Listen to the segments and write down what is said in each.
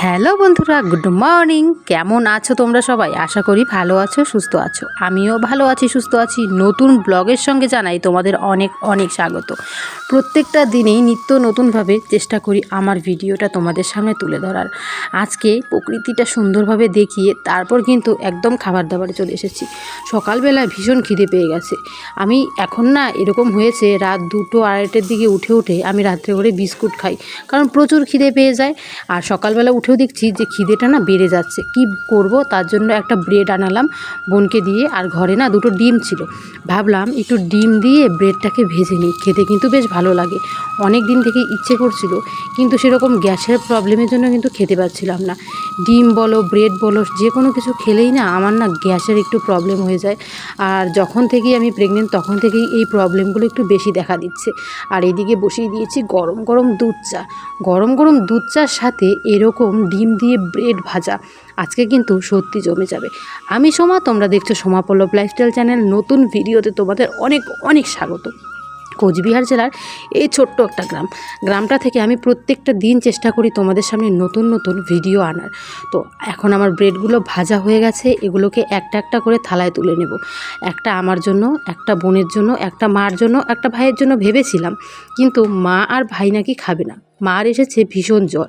Hello বন্ধুরা, good morning. কেমন আছো তোমরা সবাই? আশা করি ভালো আছো, সুস্থ আছো। আমিও ভালো আছি, সুস্থ আছি। নতুন ব্লগের সঙ্গে জানাই তোমাদের অনেক অনেক স্বাগত। প্রত্যেকটা দিনেই নিত্য নতুনভাবে চেষ্টা করি আমার ভিডিওটা তোমাদের সামনে তুলে ধরার। আজকে প্রকৃতিটা সুন্দরভাবে দেখিয়ে তারপর কিন্তু একদম খাবার দাবারে চলে এসেছি। সকালবেলা ভীষণ খিদে পেয়ে গেছে। আমি এখন না এরকম হয়েছে, রাত দুটো আড়াইটের দিকে উঠে উঠে আমি রাত্রে করে বিস্কুট খাই। কারণ প্রচুর খিদে পেয়ে যায়। আর সকালবেলা উঠেও দেখছি যে খিদেটা না বেড়ে যাচ্ছে। কি করব? তার জন্য একটা ব্রেড আনালাম বোনকে দিয়ে। আর ঘরে না দুটো ডিম ছিল। ভাবলাম একটু ডিম দিয়ে ব্রেডটাকে ভেজে নিই। খেতে কিন্তু বেশ ভালো লাগে। অনেক দিন থেকে ইচ্ছে করছিল, কিন্তু সেরকম গ্যাসের প্রবলেমের জন্য কিন্তু খেতে পারছিলাম না। ডিম বলো ব্রেড বলো, যে কোনো কিছু খেলেই না আমার না গ্যাসের একটু প্রবলেম হয়ে যায়। আর যখন থেকেই আমি প্রেগনেন্ট তখন থেকেই এই প্রবলেমগুলো একটু বেশি দেখা দিচ্ছে। আর এদিকে বসিয়ে দিয়েছি গরম গরম দুধ চা। গরম গরম দুধ চার সাথে এরকম ডিম দিয়ে ব্রেড ভাজা, আজকে কিন্তু সত্যি জমে যাবে। আমি সোমা, তোমরা দেখছ সোমা পল্লব লাইফস্টাইল চ্যানেল নতুন ভিডিওতে তোমাদের অনেক অনেক স্বাগত। কোচবিহার জেলার এই ছোট্ট একটা গ্রাম। গ্রামটা থেকে আমি প্রত্যেকটা দিন চেষ্টা করি তোমাদের সামনে নতুন নতুন ভিডিও আনার। তো এখন আমার ব্রেডগুলো ভাজা হয়ে গেছে, এগুলোকে একটা একটা করে থালায় তুলে নেব। একটা আমার জন্য, একটা বোনের জন্য, একটা মার জন্য, একটা ভাইয়ের জন্য ভেবেছিলাম। কিন্তু মা আর ভাই নাকি খাবে না। মার এসেছে ভীষণ জ্বর।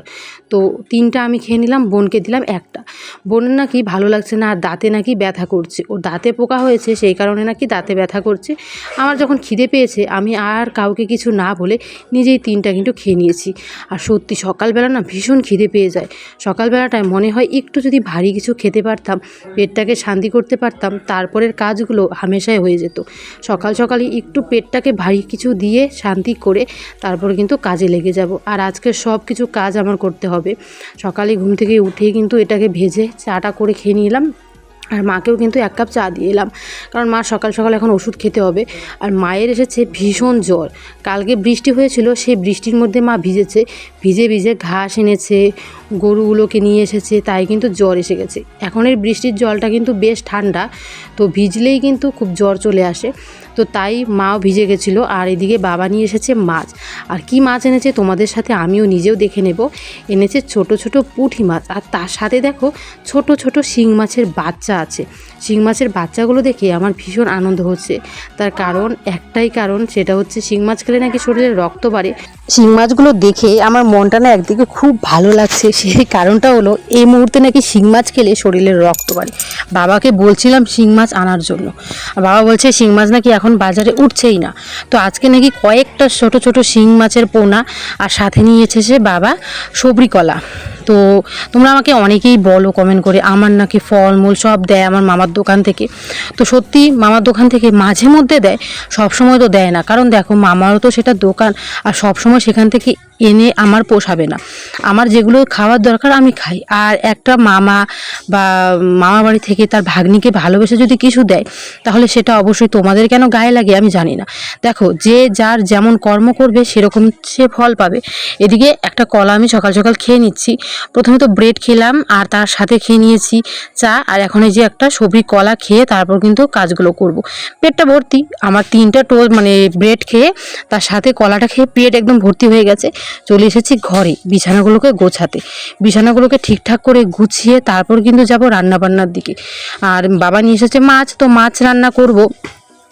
তো তিনটা আমি খেয়ে নিলাম, বোনকে দিলাম একটা। বোনের নাকি ভালো লাগছে না, আর দাঁতে নাকি ব্যথা করছে। ও দাঁতে পোকা হয়েছে, সেই কারণে নাকি দাঁতে ব্যথা করছে। আমার যখন খিদে পেয়েছে, আমি আর কাউকে কিছু না বলে নিজেই তিনটা কিন্তু খেয়ে নিয়েছি। আর সত্যি সকালবেলা না ভীষণ খিদে পেয়ে যায়। সকালবেলাটায় মনে হয় একটু যদি ভারী কিছু খেতে পারতাম, পেটটাকে শান্তি করতে পারতাম, তারপরের কাজগুলো হামেশাই হয়ে যেত। সকাল সকালই একটু পেটটাকে ভারী কিছু দিয়ে শান্তি করে তারপর কিন্তু কাজে লেগে যাব। আর আজকে সব কিছু কাজ আমার করতে হবে। সকালে ঘুম থেকে উঠেই কিন্তু এটাকে ভেজে চাটা করে খেয়ে নিলাম। আর মাকেও কিন্তু এক কাপ চা দিয়ে এলাম। কারণ মা সকাল সকাল এখন ওষুধ খেতে হবে। আর মায়ের এসেছে ভীষণ জ্বর। কালকে বৃষ্টি হয়েছিল, সেই বৃষ্টির মধ্যে মা ভিজেছে। ভিজে ভিজে ঘাস এনেছে, গরুগুলোকে নিয়ে এসেছে, তাই কিন্তু জ্বর এসে গেছে। এখন এই বৃষ্টির জলটা কিন্তু বেশ ঠান্ডা। তো ভিজলেই কিন্তু খুব জ্বর চলে আসে। তো তাই মাও ভিজে গেছিল, আর এদিকে বাবা নিয়ে এসেছে মাছ। আর কি মাছ এনেছে তোমাদের সাথে আমিও নিজেও দেখে নেব। এনেছে ছোট ছোট পুঁটি মাছ, আর তার সাথে দেখো ছোট ছোট শিং মাছের বাচ্চা আছে। শিং মাছের বাচ্চাগুলো দেখে আমার ভীষণ আনন্দ হচ্ছে। তার কারণ, একটাই কারণ, সেটা হচ্ছে শিং মাছ খেলে নাকি শরীরে রক্ত বাড়ে। শিং মাছগুলো দেখে আমার মনটা না একদিকে খুব ভালো লাগছে, সেই কারণটা হলো এই মুহূর্তে নাকি শিং মাছ খেলে শরীরের রক্ত বাড়ে। বাবাকে বলছিলাম শিং মাছ আনার জন্য। বাবা বলছে, শিং মাছ নাকি এখন বাজারে উঠছেই না। তো আজকে নাকি কয়েকটা ছোট ছোট শিং মাছের পোনা আর সাথে নিয়েছে সে বাবা সবরি কলা। তো তোমরা আমাকে অনেকেই বলো কমেন্ট করে, আমার নাকি ফলমূল সব দেয় আমার মামার দোকান থেকে। তো সত্যি মামার দোকান থেকে মাঝে মধ্যে দেয় সব সময় তো দেয় না। কারণ দেখো, মামারও তো সেটা দোকান, আর সব সময় সেখান থেকে এনে আমার পোষাবে না। আমার যেগুলো খাওয়ার দরকার আমি খাই। আর একটা মামা বা মামা বাড়ি থেকে তার ভাগ্নিকে ভালোবেসে যদি কিছু দেয়, তাহলে সেটা অবশ্যই তোমাদের কেন গায়ে লাগে আমি জানি না। দেখো, যে যার যেমন কর্ম করবে, সেরকম সে ফল পাবে। এদিকে একটা কলা আমি সকাল সকাল খেয়ে নিচ্ছি। প্রথমে তো ব্রেড খেলাম, আর তার সাথে খেয়ে নিয়েছি চা, আর এখন এই যে একটা সবজি কলা খেয়ে তারপর কিন্তু কাজগুলো করব। পেটটা ভর্তি। আমার তিনটা টো মানে ব্রেড খেয়ে, তার সাথে কলাটা খেয়ে পেট একদম ভর্তি হয়ে গেছে। চলে এসেছি ঘরে বিছানাগুলোকে গোছাতে। বিছানাগুলোকে ঠিকঠাক করে গুছিয়ে তারপর কিন্তু যাব রান্নাবান্নার দিকে। আর বাবা নিয়ে এসেছে মাছ, তো মাছ রান্না করব।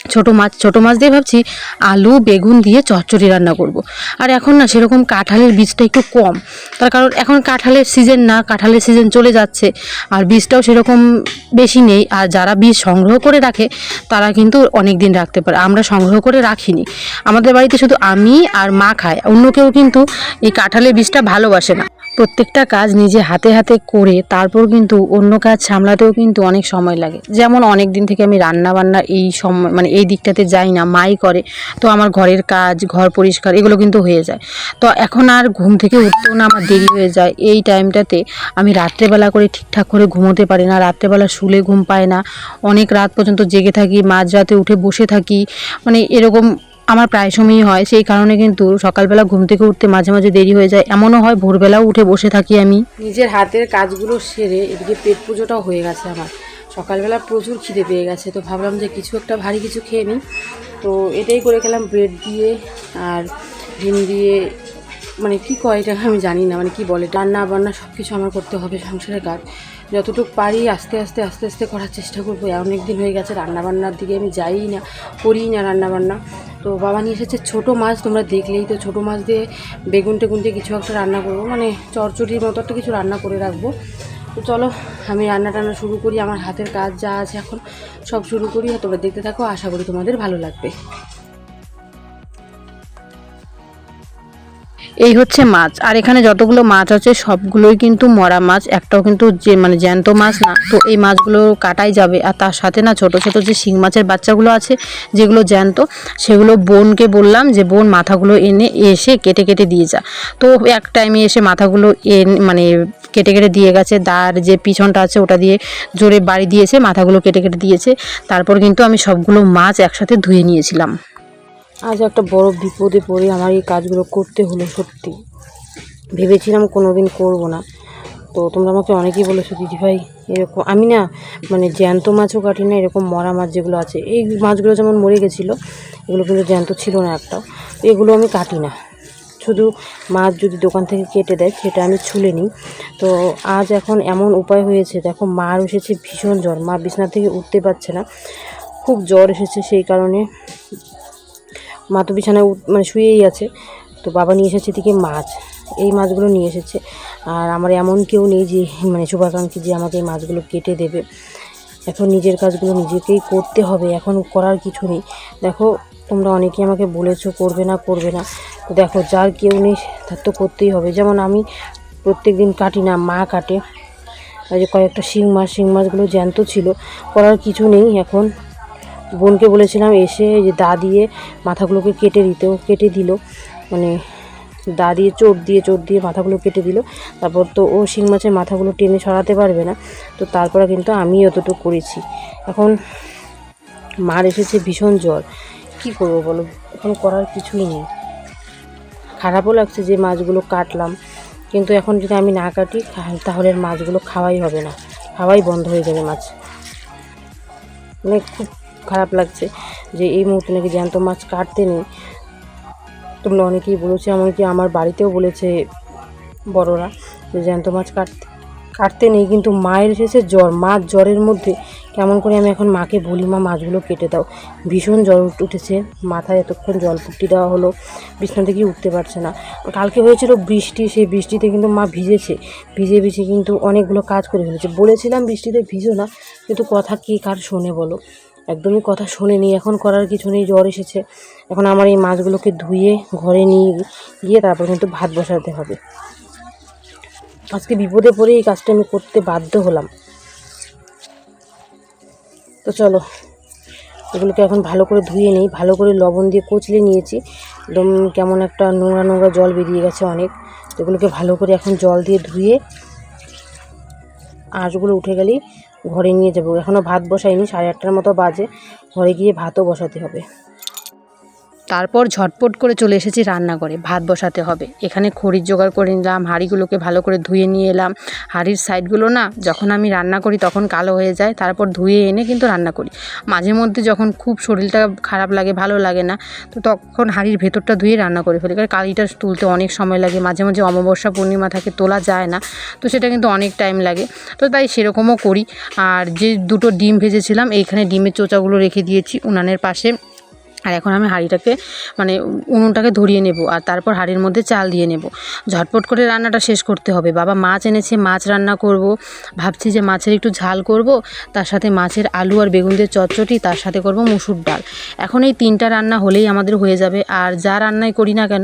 ছোটো মাছ ছোটো মাছ দিয়ে ভাবছি আলু, বেগুন দিয়ে চচ্চড়ি রান্না করব। আর এখন না সেরকম কাঁঠালের বীজটা একটু কম। তার কারণ এখন কাঁঠালের সিজন না, কাঁঠালের সিজন চলে যাচ্ছে আর বীজটাও সেরকম বেশি নেই। আর যারা বীজ সংগ্রহ করে রাখে, তারা কিন্তু অনেক দিন রাখতে পারে। আমরা সংগ্রহ করে রাখিনি। আমাদের বাড়িতে শুধু আমি আর মা খায়। অন্য কেউ কিন্তু এই কাঁঠালের বীজটা ভালোবাসে না। প্রত্যেকটা কাজ নিজে হাতে হাতে করে, তারপর কিন্তু অন্য কাজ সামলাতেও কিন্তু অনেক সময় লাগে। যেমন অনেক দিন থেকে আমি রান্না বান্না এই সময় মানে এই দিকটাতে যাই না, মাই করে। তো আমার ঘরের কাজ, ঘর পরিষ্কার, এগুলো কিন্তু হয়ে যায়। তো এখন আর ঘুম থেকে উঠতেও না, আমার দেরি হয়ে যায়। এই টাইমটাতে আমি রাত্রেবেলা করে ঠিকঠাক করে ঘুমোতে পারি না, রাত্রেবেলা শুলে ঘুম পায় না। অনেক রাত পর্যন্ত জেগে থাকি মাঝরাতে উঠে বসে থাকি। মানে এরকম আমার প্রায় সময়ই হয়, সেই কারণে কিন্তু সকালবেলা ঘুম থেকে উঠতে মাঝে মাঝে দেরি হয়ে যায়। এমনও হয় ভোরবেলাও উঠে বসে থাকি আমি। নিজের হাতের কাজগুলো সেরে এদিকে পেট পুজোটাও হয়ে গেছে আমার। সকালবেলা প্রচুর খিদে পেয়ে গেছে, তো ভাবলাম যে কিছু একটা ভারী কিছু খেয়ে নিই। তো এটাই করে খেলাম ব্রেড দিয়ে আর ডিম দিয়ে মানে কি কয় এটা আমি জানি না মানে কি বলে রান্না বান্না সব কিছু আমার করতে হবে সংসারের কাজ। যতটুকু পারি আস্তে আস্তে আস্তে আস্তে করার চেষ্টা করব। অনেক দিন হয়ে গেছে, রান্না বান্নার দিকে আমি যাই না করি না রান্না বান্না। তো বাবা নিয়ে এসেছে ছোটো মাছ, তোমরা দেখলেই তো ছোটো মাছ দিয়ে বেগুন টেগুন দিয়ে কিছু একটা রান্না করব। মানে চরচড়ির মতো একটা কিছু রান্না করে রাখব। তো চলো, আমি রান্না টান্না শুরু করি, আমার হাতের কাজ যা আছে এখন সব শুরু করি তোমরা দেখতে থাকো, আশা করি তোমাদের ভালো লাগবে। এই হচ্ছে মাছ। আর এখানে যতগুলো মাছ আছে, সবগুলোই কিন্তু মরা মাছ। একটাও কিন্তু যে মানে জ্যান্ত মাছ না। তো এই মাছগুলো কাটাই যাবে। আর তার সাথে না ছোট ছোট যে শিং মাছের বাচ্চাগুলো আছে, যেগুলো জ্যান্ত, সেগুলো বোনকে বললাম যে, বোন, মাথাগুলো এনে এসে কেটে কেটে দিয়ে যা। তো এক টাইমে এসে মাথাগুলো এন মানে কেটে কেটে দিয়ে গেছে। দার যে পিছনটা আছে, ওটা দিয়ে জোরে বাড়ি দিয়েছে, মাথাগুলো কেটে কেটে দিয়েছে। তারপর কিন্তু আমি সবগুলো মাছ একসাথে ধুয়ে নিয়েছিলাম। আজ একটা বড় বিপদে পড়ে আমার এই কাজগুলো করতে হলো সত্যি। ভেবেছিলাম কোনো দিন করব না। তো তোমরা আমাকে অনেকেই বলেছ, দিদি ভাই, এরকম আমি না মানে জ্যান্ত মাছও কাটি না, এরকম মরা মাছ যেগুলো আছে, এই মাছগুলো যেমন মরে গেছিল, এগুলো কিন্তু জ্যান্ত ছিল না একটাও তো এগুলো আমি কাটি না। শুধু মাছ যদি দোকান থেকে কেটে দেয়, সেটা আমি ছুলে নিই। তো আজ এখন এমন উপায় হয়েছে, দেখো, মার এসেছে ভীষণ জ্বর, মা বিছনা থেকে উঠতে পারছে না। খুব জ্বর এসেছে সেই কারণে মা তো বিছানায় মানে শুয়েই আছে। তো বাবা নিয়ে এসেছে এদিকে মাছ। এই মাছগুলো নিয়ে এসেছে। আর আমার এমন কেউ নেই যে মানে শুভাকাঙ্ক্ষী যে আমাকে এই মাছগুলো কেটে দেবে। এখন নিজের কাজগুলো নিজেকেই করতে হবে। এখন করার কিছু নেই। দেখো, তোমরা অনেকেই আমাকে বলেছ, করবে না করবে না। তো দেখো, যার কেউ নেই, তার তো করতেই হবে। যেমন আমি প্রত্যেক দিন কাটি না, মা কাটে। যে কয়েকটা শিং মাছ, শিং মাছগুলো জ্যান্ত ছিল। করার কিছু নেই এখন। বোনকে বলেছিলাম এসে যে দা দিয়ে মাথাগুলোকে কেটে দিতে ও কেটে দিল। মানে দা দিয়ে চোট দিয়ে চোট দিয়ে মাথাগুলো কেটে দিল। তারপর তো ও শিং মাছের মাথাগুলো টেনে সরাতে পারবে না। তো তারপরে কিন্তু আমি অতটুকু করেছি। এখন মার এসেছে ভীষণ জ্বর। কি করব বলো? এখন করার কিছুই নেই। খারাপও লাগছে যে মাছগুলো কাটলাম। কিন্তু এখন যদি আমি না কাটি, তাহলে মাছগুলো খাওয়াই হবে না। খাওয়াই বন্ধ হয়ে যাবে মাছ। মানে খুব খারাপ লাগছে যে এই মুহূর্তে নাকি জ্যান্ত মাছ কাটতে নেই। তোমরা অনেকেই বলেছ, এমনকি আমার বাড়িতেও বলেছে বড়রা যে জ্যান্ত মাছ কাটতে কাটতে নেই, কিন্তু মায়ের শেষে জ্বর মাছ জ্বরের মধ্যে কেমন করে আমি এখন মাকে বলি, মা, মাছগুলো কেটে দাও। ভীষণ জ্বর উঠেছে, মাথায় এতক্ষণ জল ফুটি দেওয়া হলো, বিছনা থেকে উঠতে পারছে না। কালকে হয়েছিল বৃষ্টি, সেই বৃষ্টিতে কিন্তু মা ভিজেছে, ভিজে ভিজে কিন্তু অনেকগুলো কাজ করে ফেলেছে। বলেছিলাম বৃষ্টিতে ভিজো না, কিন্তু কথা কে কার শোনে বলো। একদমই কথা শোনেনি। এখন করার কিছু নেই, জ্বর এসেছে। এখন আমার এই মাছগুলোকে ধুয়ে ঘরে নিয়ে গিয়ে তারপর কিন্তু ভাত বসাতে হবে। আজকে বিপদে পড়ে এই কাজটা আমি করতে বাধ্য হলাম। তো চলো, এগুলোকে এখন ভালো করে ধুয়ে নিই, ভালো করে লবণ দিয়ে কচলে নিয়েছি। একদম কেমন একটা নোংরা নোংরা জল বেরিয়ে গেছে অনেক। এগুলোকে ভালো করে এখন জল দিয়ে ধুয়ে আঁশগুলো উঠে গেলেই ঘরে নিয়ে যাব। এখনও ভাত বসাইনি, সাড়ে আটটার মতো বাজে। ঘরে গিয়ে ভাতও বসাতে হবে। তারপর ঝটপট করে চলে এসেছি রান্না করে ভাত বসাতে হবে। এখানে খড়ির জোগাড় করে নিলাম, হাঁড়িগুলোকে ভালো করে ধুয়ে নিয়ে এলাম। হাঁড়ির সাইডগুলো না, যখন আমি রান্না করি তখন কালো হয়ে যায়, তারপর ধুয়ে এনে কিন্তু রান্না করি। মাঝে মধ্যে যখন খুব শরীরটা খারাপ লাগে, ভালো লাগে না, তো তখন হাঁড়ির ভেতরটা ধুয়ে রান্না করে ফেলি। কারণ কালিটা তুলতে অনেক সময় লাগে, মাঝে মাঝে অমাবস্যা পূর্ণিমা থাকে, তোলা যায় না, তো সেটা কিন্তু অনেক টাইম লাগে। তো তাই সেরকমও করি। আর যে দুটো ডিম ভেজেছিলাম, এইখানে ডিমের চোচাগুলো রেখে দিয়েছি, উনানের পাশে। আর এখন আমি হাঁড়িটাকে মানে উনুনটাকে ধরিয়ে নেব আর তারপর হাঁড়ির মধ্যে চাল দিয়ে নেব। ঝটপট করে রান্নাটা শেষ করতে হবে। বাবা মাছ এনেছে, মাছ রান্না করব। ভাবছি যে মাছের একটু ঝাল করব, তার সাথে মাছের আলু আর বেগুন দিয়ে চটচটি, তার সাথে করব মুসুর ডাল। এখন এই তিনটা রান্না হলেই আমাদের হয়ে যাবে। আর যা রান্নাই করি না কেন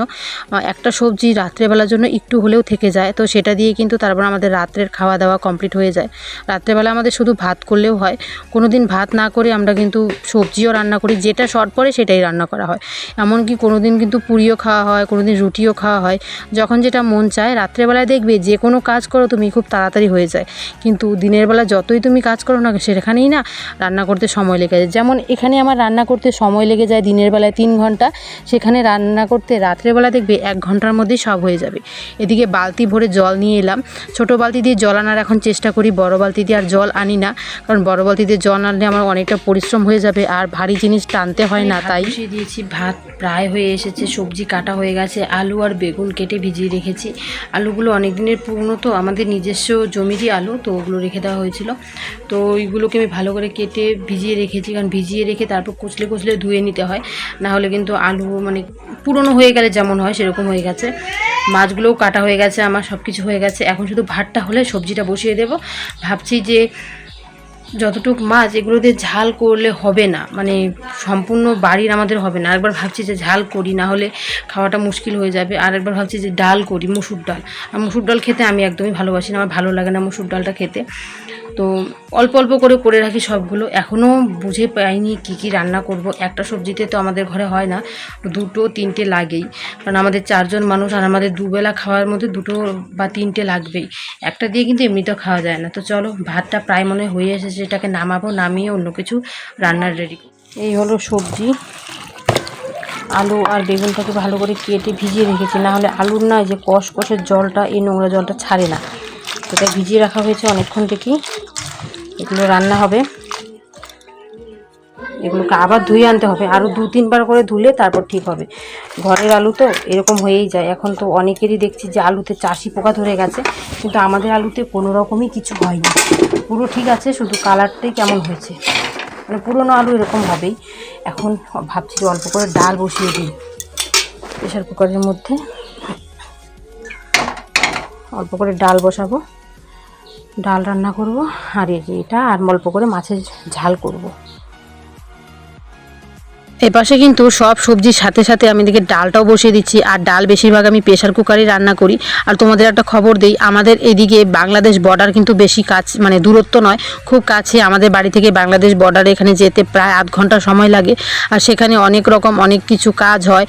একটা সবজি রাত্রেবেলার জন্য একটু হলেও থেকে যায়। তো সেটা দিয়ে কিন্তু তারপর আমাদের রাত্রের খাওয়া দাওয়া কমপ্লিট হয়ে যায়। রাত্রেবেলা আমাদের শুধু ভাত করলেও হয়। কোনো দিন ভাত না করে আমরা কিন্তু সবজিও রান্না করি। যেটা শর্ট পড়ে সেটাই রান্না করা হয়। এমনকি কোনো দিন কিন্তু পুরিও খাওয়া হয় কোনো দিন রুটিও খাওয়া হয়। যখন যেটা মন চায়, রাত্রেবেলায় দেখবে যে কোনো কাজ করো, তুমি খুব তাড়াতাড়ি হয়ে যায়। কিন্তু দিনের বেলা যতই তুমি কাজ করো না সেখানেই না রান্না করতে সময় লেগে যায়। যেমন এখানে আমার রান্না করতে সময় লেগে যায় দিনের বেলায় তিন ঘণ্টা, সেখানে রান্না করতে রাত্রেবেলা দেখবে এক ঘণ্টার মধ্যেই সব হয়ে যাবে। এদিকে বালতি ভরে জল নিয়ে এলাম। ছোট বালতি দিয়ে জল আনার এখন চেষ্টা করি, বড় বালতি দিয়ে আর জল আনি না। কারণ বড় বালতি দিয়ে জল আনলে আমার অনেকটা পরিশ্রম হয়ে যাবে। আর ভারী জিনিস টানতে হয় না তাই বসিয়ে দিয়েছি। ভাত প্রায় হয়ে এসেছে, সবজি কাটা হয়ে গেছে, আলু আর বেগুন কেটে ভিজিয়ে রেখেছি। আলুগুলো অনেক দিনের পুরনো তো, আমাদের নিজস্ব জমিরই আলু, তো ওগুলো রেখে দেওয়া হয়েছিল। তো ওইগুলোকে আমি ভালো করে কেটে ভিজিয়ে রেখেছি, কারণ ভিজিয়ে রেখে তারপর কুচলে কুচলে ধুয়ে নিতে হয়। না হলে কিন্তু আলু মানে পুরনো হয়ে গেলে যেমন হয়, সেরকম হয়ে গেছে। মাছগুলোও কাটা হয়ে গেছে, আমার সব কিছু হয়ে গেছে। এখন শুধু ভাতটা হলে সবজিটা বসিয়ে দেব। ভাবছি যে যতটুক মাছ, এগুলো দিয়ে ঝাল করলে হবে না। মানে সম্পূর্ণ বাড়ির আমাদের হবে না। একবার ভাবছি যে ঝাল করি, না হলে খাওয়াটা মুশকিল হয়ে যাবে। আর একবার ভাবছি যে ডাল করি, মুসুর ডাল। আর মুসুর ডাল খেতে আমি একদমই ভালোবাসি না, আমার ভালো লাগে না মুসুর ডালটা খেতে। তো অল্প অল্প করে করে রাখি সবগুলো। এখনও বুঝে পাইনি কী কী রান্না করব। একটা সবজিতে তো আমাদের ঘরে হয় না, দুটো তিনটে লাগেই। কারণ আমাদের চারজন মানুষ আর আমাদের দুবেলা খাওয়ার মধ্যে দুটো বা তিনটে লাগবেই। একটা দিয়ে কিন্তু এমনিতেও খাওয়া যায় না। তো চলো, ভাতটা প্রায় মনে হয় এসেছে, এটাকে নামাবো, নামিয়ে অন্য কিছু রান্নার রেডি এই হলো সবজি। আলু আর বেগুনটাকে ভালো করে কেটে ভিজিয়ে রেখেছি। না হলে আলুর না যে কষ কষের জলটা, এই নোংরা জলটা ছাড়ে না। এটা ভিজিয়ে রাখা হয়েছে অনেকক্ষণ থেকেই। এগুলো রান্না হবে। এগুলোকে আবার ধুয়ে আনতে হবে। আরও দু, তিনবার করে ধুলে তারপর ঠিক হবে। ঘরের আলু তো এরকম হয়েই যায়। এখন তো অনেকেরই দেখছি যে আলুতে চাষি পোকা ধরে গেছে। কিন্তু আমাদের আলুতে কোনো রকমই কিছু হয়নি। পুরো ঠিক আছে, শুধু কালারটাই কেমন হয়েছে। মানে পুরোনো আলু এরকম হবেই। এখন ভাবছি অল্প করে ডাল বসিয়ে দিই। প্রেশার কুকারের মধ্যে। অল্প করে ডাল বসাবো। ডাল রান্না করব। আর এটা, আর অল্প করে মাছের ঝাল করব। এপাশে কিন্তু সব সবজির সাথে সাথে আমি দিকে ডালটাও বসিয়ে দিচ্ছি। আর ডাল বেশিরভাগ আমি প্রেশার কুকারে রান্না করি। আর তোমাদের একটা খবর দেই, আমাদের এদিকে বাংলাদেশ বর্ডার কিন্তু বেশি কাছ মানে দূরত্ব নয়, খুব কাছে আমাদের বাড়ি থেকে বাংলাদেশ বর্ডারে এখানে যেতে প্রায় আধ ঘণ্টা সময় লাগে। আর সেখানে অনেক রকম অনেক কিছু কাজ হয়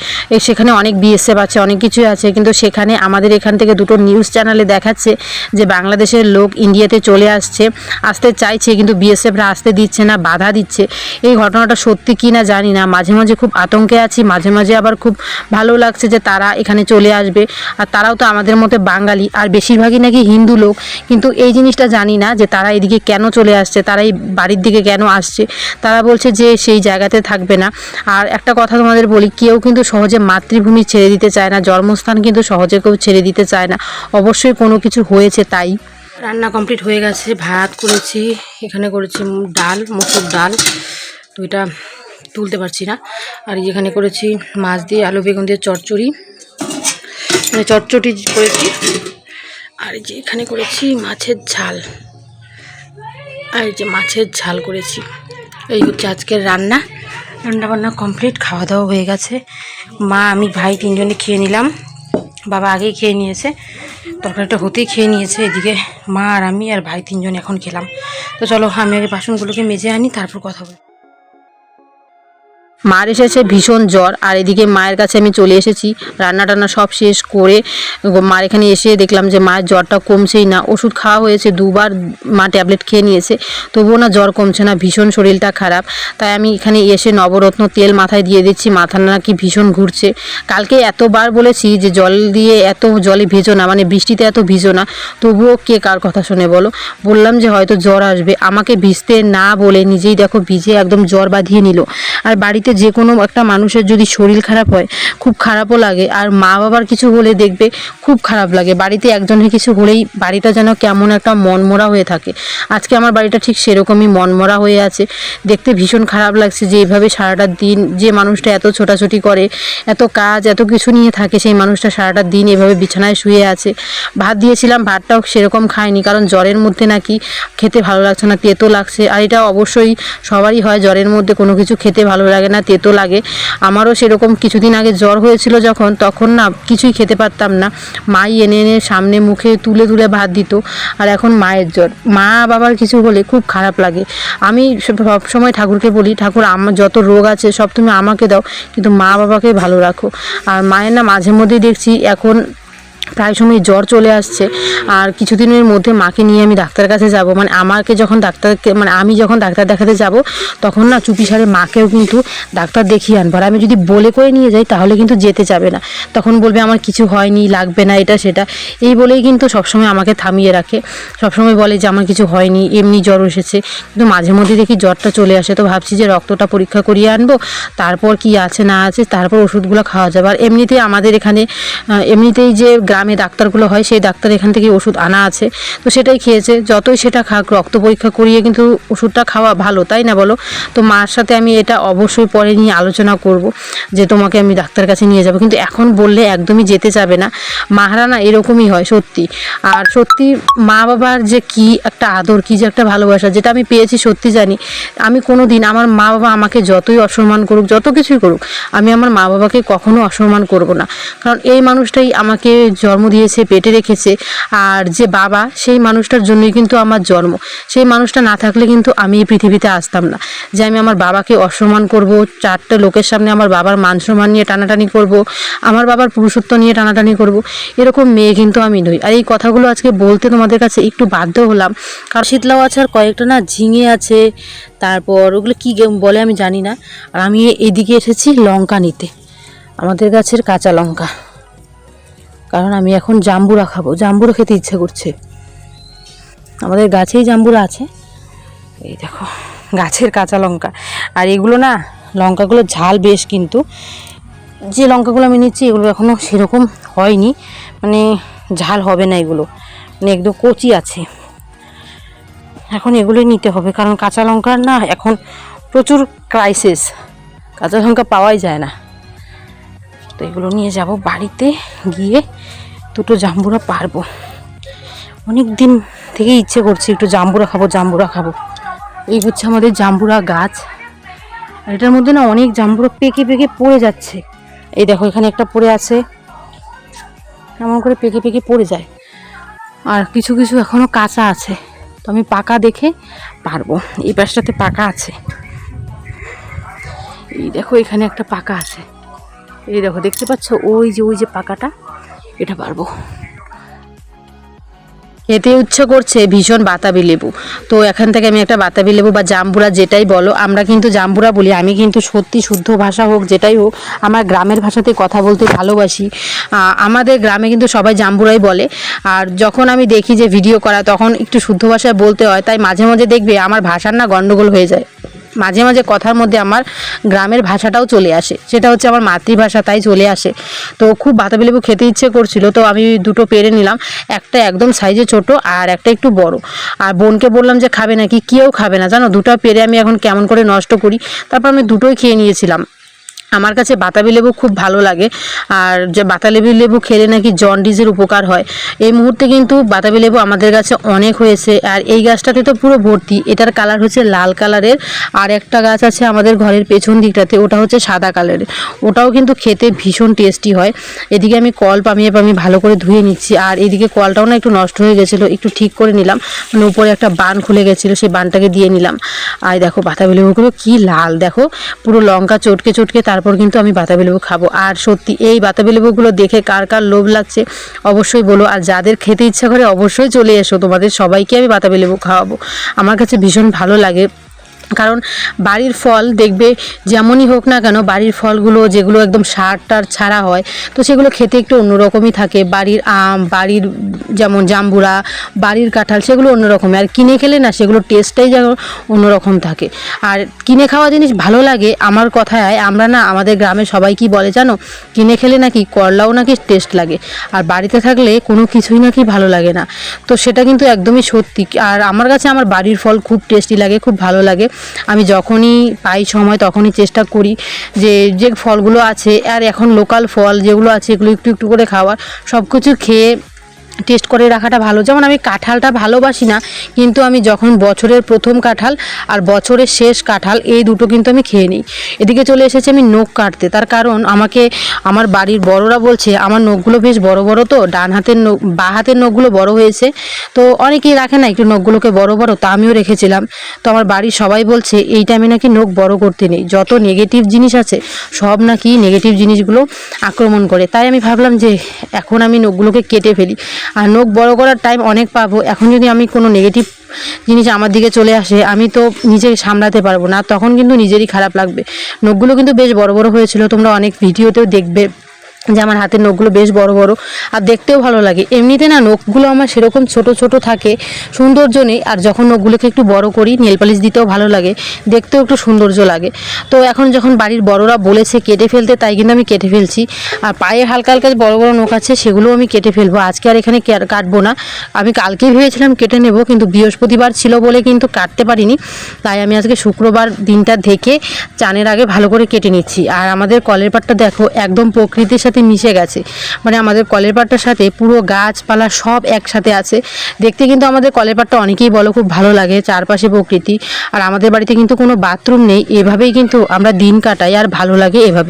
সেখানে অনেক বিএসএফ আছে, অনেক কিছুই আছে। কিন্তু সেখানে আমাদের এখান থেকে দুটো নিউজ চ্যানেলে দেখাচ্ছে যে বাংলাদেশের লোক ইন্ডিয়াতে চলে আসছে, আসতে চাইছে, কিন্তু বিএসএফরা আসতে দিচ্ছে না, বাধা দিচ্ছে। এই ঘটনাটা সত্যি কি না জানি না মাঝে মাঝে খুব আতঙ্কে আছি, মাঝে মাঝে আবার খুব ভালো লাগছে যে তারা এখানে চলে আসবে। আর তারাও তো আমাদের মতো বাঙালি, আর বেশিরভাগই নাকি হিন্দু লোক। কিন্তু এই জিনিসটা জানি না যে তারা এদিকে কেন চলে আসছে, তারা এই বাড়ির দিকে কেন আসছে। তারা বলছে যে সেই জায়গাতে থাকবে না। আর একটা কথা তোমাদের বলি, কেউ কিন্তু সহজে মাতৃভূমি ছেড়ে দিতে চায় না, জন্মস্থান কিন্তু সহজে কেউ ছেড়ে দিতে চায় না। অবশ্যই কোনো কিছু হয়েছে তাই। রান্না কমপ্লিট হয়ে গেছে, ভাত করেছি, এখানে করেছি ডাল, মুসুর ডাল এটা তুলতে পারছি না। আর এখানে করেছি মাছ দিয়ে আলু, বেগুন দিয়ে চচ্চড়ি মানে চটচটি করেছি। আর যে এখানে করেছি মাছের ঝাল। আর যে মাছের ঝাল করেছি। এই হচ্ছে আজকের রান্না। রান্না বান্না কমপ্লিট খাওয়া দাওয়া হয়ে গেছে। মা, আমি, ভাই তিনজনে খেয়ে নিলাম। বাবা আগেই খেয়ে নিয়েছে। তরকারিটা হতেই খেয়ে নিয়েছে। এদিকে মা আর আমি আর ভাই তিনজন এখন খেলাম। তো চলো, আমি আগে বাসনগুলোকে মেজে আনি, তারপর কথা বলি মার এসেছে ভীষণ জ্বর, আর এদিকে মায়ের কাছে আমি চলে এসেছি। রান্না টান্না সব শেষ করে মার এখানে এসে দেখলাম যে মায়ের জ্বরটা কমছেই না। ওষুধ খাওয়া হয়েছে, দুবার মা ট্যাবলেট খেয়ে নিয়েছে। তবুও না জ্বর কমছে না, ভীষণ শরীরটা খারাপ। তাই আমি এখানে এসে নবরত্ন তেল মাথায় দিয়ে দিচ্ছি, মাথা নাকি ভীষণ ঘুরছে। কালকে এতবার বলেছি যে জল দিয়ে এত জলে ভেজো না মানে বৃষ্টিতে এত ভিজো না। তবুও কে কার কথা শুনে বলো? বললাম যে হয়তো জ্বর আসবে। আমাকে ভিজতে না বলে নিজেই দেখো ভিজে একদম জ্বর বাঁধিয়ে নিল। আর বাড়িতে যে কোনো একটা মানুষের যদি শরীর খারাপ হয়, খুব খারাপও লাগে। আর মা বাবার কিছু হলে দেখবে খুব খারাপ লাগে। বাড়িতে একজনের কিছু হলেই বাড়িটা যেন কেমন একটা মনমরা হয়ে থাকে। আজকে আমার বাড়িটা ঠিক সেরকমই মনমরা হয়ে আছে। দেখতে ভীষণ খারাপ লাগছে যে এইভাবে সারাটা দিন যে মানুষটা এত ছোটাছুটি করে, এত কাজ, এত কিছু নিয়ে থাকে, সেই মানুষটা সারাটা দিন এভাবে বিছানায় শুয়ে আছে। ভাত দিয়েছিলাম, ভাতটাও সেরকম খায়নি কারণ জ্বরের মধ্যে নাকি খেতে ভালো লাগছে না, তেতো লাগছে। আর এটা অবশ্যই সবারই হয়, জ্বরের মধ্যে কোনো কিছু খেতে ভালো লাগে না। তেতো লাগে। আমারও সেরকম কিছুদিন আগে জ্বর হয়েছিল যখন, তখন না কিছুই খেতে পারতাম না। মাই এনে এনে সামনে মুখে তুলে তুলে ভাত দিত। আর এখন মায়ের জ্বর। মা বাবার কিছু হলে খুব খারাপ লাগে। আমি সব সময় ঠাকুরকে বলি, ঠাকুর, আমার যত রোগ আছে সব তুমি আমাকে দাও, কিন্তু মা বাবাকে ভালো রাখো। আর মায়ের না মাঝে মধ্যেই দেখছি এখন প্রায় সময় জ্বর চলে আসছে। আর কিছুদিনের মধ্যে মাকে নিয়ে আমি ডাক্তারের কাছে যাব। মানে আমাকে যখন ডাক্তারকে মানে আমি যখন ডাক্তার দেখাতে যাব, তখন না চুপি সারে মাকেও কিন্তু ডাক্তার দেখিয়ে আনব। আর আমি যদি বলে করে নিয়ে যাই, তাহলে কিন্তু যেতে যাবে না। তখন বলবে, আমার কিছু হয়নি, লাগবে না, এটা, সেটা। এই বলেই কিন্তু সবসময় আমাকে থামিয়ে রাখে। সবসময় বলে যে, আমার কিছু হয়নি, এমনি জ্বর এসেছে। কিন্তু মাঝে মধ্যে দেখি জ্বরটা চলে আসে। তো ভাবছি যে, রক্তটা পরীক্ষা করিয়ে আনব। তারপর কি আছে, না আছে, তারপর ওষুধগুলো খাওয়া যাবে। আর এমনিতেই আমাদের এখানে এমনিতেই যে গ্রামে ডাক্তারগুলো হয়, সেই ডাক্তার এখান থেকে ওষুধ আনা আছে। তো সেটাই খেয়েছে। যতই সেটা খাক, রক্ত পরীক্ষা করিয়ে কিন্তু ওষুধটা খাওয়া ভালো, তাই না বলো? তো মার সাথে আমি এটা অবশ্যই পরে নিয়ে আলোচনা করব যে তোমাকে আমি ডাক্তার কাছে নিয়ে যাব। কিন্তু এখন বললে একদমই যেতে যাবে না। মাহারা না এরকমই হয়, সত্যি। আর সত্যি মা বাবার যে কি একটা আদর, কি যে একটা ভালোবাসা, যেটা আমি পেয়েছি সত্যি জানি। আমি কোনো দিন আমার মা বাবা আমাকে যতই অসম্মান করুক, যত কিছুই করুক, আমি আমার মা বাবাকে কখনো অসম্মান করব না। কারণ এই মানুষটাই আমাকে জন্ম দিয়েছে, পেটে রেখেছে। আর যে বাবা, সেই মানুষটার জন্যই কিন্তু আমার জন্ম। সেই মানুষটা না থাকলে কিন্তু আমি এই পৃথিবীতে আসতাম না। যে আমি আমার বাবাকে অসম্মান করব, চারটে লোকের সামনে আমার বাবার মান সম্মান নিয়ে টানাটানি করব, আমার বাবার পুরুষত্ব নিয়ে টানাটানি করব, এরকম মেয়ে কিন্তু আমি নই। আর এই কথাগুলো আজকে বলতে তোমাদের কাছে একটু বাধ্য হলাম। কারণ শীতলাও আছে আর কয়েকটা না ঝিঙে আছে, তারপর ওগুলো কী গেম বলে আমি জানি না। আর আমি এদিকে এসেছি লঙ্কা নিতে। আমাদের গাছের কাঁচা লঙ্কা। কারণ আমি এখন জাম্বুরা খাব। জাম্বুরা খেতে ইচ্ছে করছে। আমাদের গাছেই জাম্বুরা আছে। এই দেখো, গাছের কাঁচা লঙ্কা। আর এগুলো না, লঙ্কাগুলো ঝাল বেশ কিন্তু। যে লঙ্কাগুলো আমি নিচ্ছি, এগুলো এখনও সেরকম হয়নি। মানে ঝাল হবে না এগুলো। মানে একদম কচি আছে। এখন এগুলোই নিতে হবে, কারণ কাঁচা লঙ্কার না এখন প্রচুর ক্রাইসিস কাঁচা লঙ্কা পাওয়াই যায় না। তো এগুলো নিয়ে যাব বাড়িতে গিয়ে দুটো জাম্বুরা পারব। অনেক দিন থেকে ইচ্ছে করছে একটু জাম্বুরা খাব জাম্বুরা খাব। এই হচ্ছে আমাদের জাম্বুরা গাছ। এটার মধ্যে না অনেক জাম্বুরা পেকে পেকে পড়ে যাচ্ছে। এই দেখো, এখানে একটা পড়ে আছে। এমন করে পেকে পেকে পড়ে যায়। আর কিছু কিছু এখনও কাঁচা আছে। তো আমি পাকা দেখে পারব। এই পাশটাতে পাকা আছে। এই দেখো, এখানে একটা পাকা আছে। এই দেখো, দেখতে পাচ্ছ? ওই যে ওই যে পাকাটা, এটা পারব। খেতে ইচ্ছে করছে ভীষণ বাতাবি লেবু। তো এখান থেকে আমি একটা বাতাবি লেবু বা জাম্বুরা যেটাই বলো, আমরা কিন্তু জাম্বুরা বলি, আমি কিন্তু সত্যি শুদ্ধ ভাষা হোক, যেটাই হোক, আমার গ্রামের ভাষাতে কথা বলতে ভালোবাসি। আমাদের গ্রামে কিন্তু সবাই জাম্বুরাই বলে। আর যখন আমি দেখি যে ভিডিও করা, তখন একটু শুদ্ধ ভাষায় বলতে হয়, তাই মাঝে মাঝে দেখবে আমার ভাষার না গণ্ডগোল হয়ে যায়। মাঝে মাঝে কথার মধ্যে আমার গ্রামের ভাষাটাও চলে আসে। সেটা হচ্ছে আমার মাতৃভাষা, তাই চলে আসে। তো খুব বাতাবি লেবু খেতে ইচ্ছে করছিল, তো আমি দুটো পেরে নিলাম। একটা একদম সাইজে ছোট আর একটা একটু বড়। আর বোনকে বললাম যে, খাবে নাকি? কেউ খাবে না। জানো, দুটো পেরে আমি এখন কেমন করে নষ্ট করি? তারপর আমি দুটোই খেয়ে নিয়েছিলাম। আমার কাছে বাতাবি লেবু খুব ভালো লাগে। আর যে বাতাবি লেবু খেলে নাকি জন্ডিসের উপকার হয়। এই মুহূর্তে কিন্তু বাতাবি লেবু আমাদের কাছে অনেক হয়েছে। আর এই গাছটাতে তো পুরো ভর্তি। এটার কালার হচ্ছে লাল কালারের। আর একটা গাছ আছে আমাদের ঘরের পেছন দিকটাতে, ওটা হচ্ছে সাদা কালারের। ওটাও কিন্তু খেতে ভীষণ টেস্টি হয়। এদিকে আমি কল পামিয়ে পামিয়ে ভালো করে ধুয়ে নিচ্ছি। আর এদিকে কলটাও না একটু নষ্ট হয়ে গেছিল, একটু ঠিক করে নিলাম। মানে উপরে একটা বান খুলে গেছিল, সেই বানটাকে দিয়ে নিলাম। আর দেখো বাতাবি লেবুগুলো কি লাল। দেখো পুরো লঙ্কা চটকে চটকে তারপর কিন্তু আমি বাতাবি লেবু খাব। আর সত্যি এই বাতাবি লেবুগুলো দেখে কার কার লোভ লাগছে, অবশ্যই বলো। আর যাদের খেতে ইচ্ছা করে অবশ্যই চলে এসো। তোমাদের সবাইকে আমি বাতাবি লেবু খাওয়াবো। আমার কাছে ভীষণ ভালো লাগে। কারণ বাড়ির ফল দেখবে যেমনই হোক না কেন, বাড়ির ফলগুলো যেগুলো একদম সার টার ছাড়া হয়, তো সেগুলো খেতে একটু অন্যরকমই থাকে। বাড়ির আম, বাড়ির যেমন জাম্বুরা, বাড়ির কাঁঠাল সেগুলো অন্যরকম আর কিনে খেলে না, সেগুলো টেস্টটাই যেন অন্যরকম থাকে। আর কিনে খাওয়া জিনিস ভালো লাগে, আমার কথায় আমরা না, আমাদের গ্রামে সবাই কি বলে জানো? কিনে খেলে নাকি করলাও নাকি টেস্ট লাগে। আর বাড়িতে থাকলে কোনো কিছুই নাকি ভালো লাগে না। তো সেটা কিন্তু একদমই সত্যি। আর আমার কাছে আমার বাড়ির ফল খুব টেস্টি লাগে, খুব ভালো লাগে। আমি যখনই পাই সময় তখনই চেষ্টা করি যে যে ফলগুলো আছে, আর এখন লোকাল ফল যেগুলো আছে, এগুলো একটু একটু করে খাওয়ার সব কিছু খেয়ে টেস্ট করে রাখাটা ভালো। যেমন আমি কাঁঠালটা ভালোবাসি না, কিন্তু আমি যখন বছরের প্রথম কাঁঠাল আর বছরের শেষ কাঁঠাল, এই দুটো কিন্তু আমি খেয়ে নিই। এদিকে চলে এসেছে আমি নখ কাটতে। তার কারণ আমাকে, আমার বাড়ির বড়রা বলছে, আমার নখগুলো বেশ বড় বড় তো, ডান হাতের নখ, বা হাতের নখগুলো বড় হয়েছে। তো অনেকেই রাখে না, একটু নখগুলোকে বড় বড়, তা আমিও রেখেছিলাম। তো আমার বাড়ির সবাই বলছে, এই টাইমে নাকি নখ বড় করতে নেই। যত নেগেটিভ জিনিস আছে, সব নাকি নেগেটিভ জিনিসগুলো আক্রমণ করে। তাই আমি ভাবলাম যে, এখন আমি নখগুলোকে কেটে ফেলি। আর নখ বড় করার টাইম অনেক পাবো। এখন যদি আমি কোনো নেগেটিভ জিনিস আমার দিকে চলে আসে, আমি তো নিজে সামলাতে পারব না। তখন কিন্তু নিজেরই খারাপ লাগবে। নখগুলো কিন্তু বেশ বড় বড় হয়েছিল, তোমরা অনেক ভিডিওতেও দেখবে। যে আমার হাতের নখগুলো বেশ বড় বড় আর দেখতেও ভালো লাগে। এমনিতে না নখগুলো আমার সেরকম ছোট ছোট থাকে, সৌন্দর্য নেই। আর যখন নখগুলোকে একটু বড় করি, নেল পালিশ দিতেও ভালো লাগে, দেখতেও একটু সৌন্দর্য লাগে। তো এখন যখন বাড়ির বড়রা বলেছে কেটে ফেলতে, তাই কিন্তু আমি কেটে ফেলছি। আর পায়ে হালকা হালকা বড় বড় নখ আছে সেগুলোও আমি কেটে ফেলব। আজকে আর এখানে কাটবো না। আমি কালকেই ভেবেছিলাম কেটে নেব, কিন্তু বৃহস্পতিবার ছিল বলে কিন্তু কাটতে পারিনি। তাই আমি আজকে শুক্রবার দিনটা দেখে চানের আগে ভালো করে কেটে নিচ্ছি। আর আমাদের কলের পাটটা দেখো, একদম প্রকৃতির সাথে মিশে গেছে। মানে আমাদের কলের পাড়টার সাথে পুরো গাছপালা সব একসাথে আছে। দেখতে কিন্তু আমাদের কলের পাটটা অনেকেই বলো খুব ভালো লাগে, চারপাশে প্রকৃতি। আর আমাদের বাড়িতে কিন্তু কোনো বাথরুম নেই, এভাবেই কিন্তু আমরা দিন কাটাই, আর ভালো লাগে এভাবে